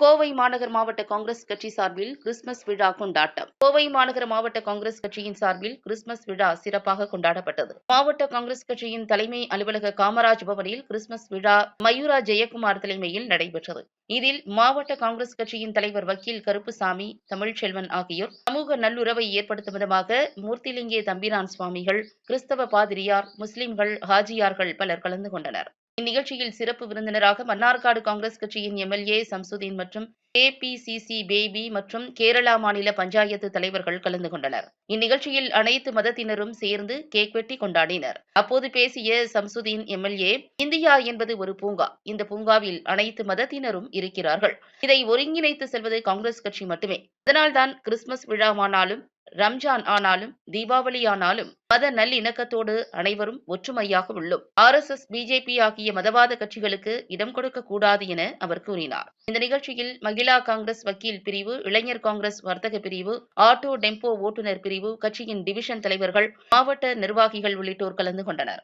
கோவை மாநகர் மாவட்ட காங்கிரஸ் கட்சி சார்பில் கிறிஸ்துமஸ் விழா கொண்டாட்டம். கோவை மாநகர மாவட்ட காங்கிரஸ் கட்சியின் சார்பில் கிறிஸ்துமஸ் விழா சிறப்பாக கொண்டாடப்பட்டது. மாவட்ட காங்கிரஸ் கட்சியின் தலைமை அலுவலக காமராஜ் பவனில் கிறிஸ்துமஸ் விழா மயூரா ஜெயக்குமார் தலைமையில் நடைபெற்றது. இதில் மாவட்ட காங்கிரஸ் கட்சியின் தலைவர் வக்கீல் கருப்புசாமி தமிழ்ச்செல்வன் ஆகியோர் சமூக நல்லுறவை ஏற்படுத்தும் விதமாக மூர்த்திலிங்கே தம்பிரான் சுவாமிகள் கிறிஸ்தவ பாதிரியார் முஸ்லிம்கள் ஹாஜியார்கள் பலர் கலந்து கொண்டனர். இந்நிகழ்ச்சியில் சிறப்பு விருந்தினராக மன்னார்காடு காங்கிரஸ் கட்சியின் எம்எல்ஏ சம்சுதீன் மற்றும் ஏபிசிசி பேபி மற்றும் கேரளா மாநில பஞ்சாயத்து தலைவர்கள் கலந்து கொண்டனர். இந்நிகழ்ச்சியில் அனைத்து மதத்தினரும் சேர்ந்து கேக் வெட்டி கொண்டாடினர். அப்போது பேசிய சம்சுதீன் எம்எல்ஏ இந்தியா என்பது ஒரு பூங்கா. இந்த பூங்காவில் அனைத்து மதத்தினரும் இருக்கிறார்கள். இதை ஒருங்கிணைத்து செல்வது காங்கிரஸ் கட்சி மட்டுமே. அதனால்தான் கிறிஸ்துமஸ் விழாவானாலும் ரம்ஜான் ஆனாலும் தீபாவளி ஆனாலும் மத நல்லிணக்கத்தோடு அனைவரும் ஒற்றுமையாக உள்ளோம். ஆர் எஸ் எஸ் பிஜேபி ஆகிய மதவாத கட்சிகளுக்கு இடம் கொடுக்க கூடாது என அவர் கூறினார். இந்த நிகழ்ச்சியில் மகிழா காங்கிரஸ் வக்கீல் பிரிவு இளைஞர் காங்கிரஸ் வர்த்தக பிரிவு ஆட்டோ டெம்போ ஓட்டுநர் பிரிவு கட்சியின் டிவிஷன் தலைவர்கள் மாவட்ட நிர்வாகிகள் உள்ளிட்டோர் கலந்து கொண்டனர்.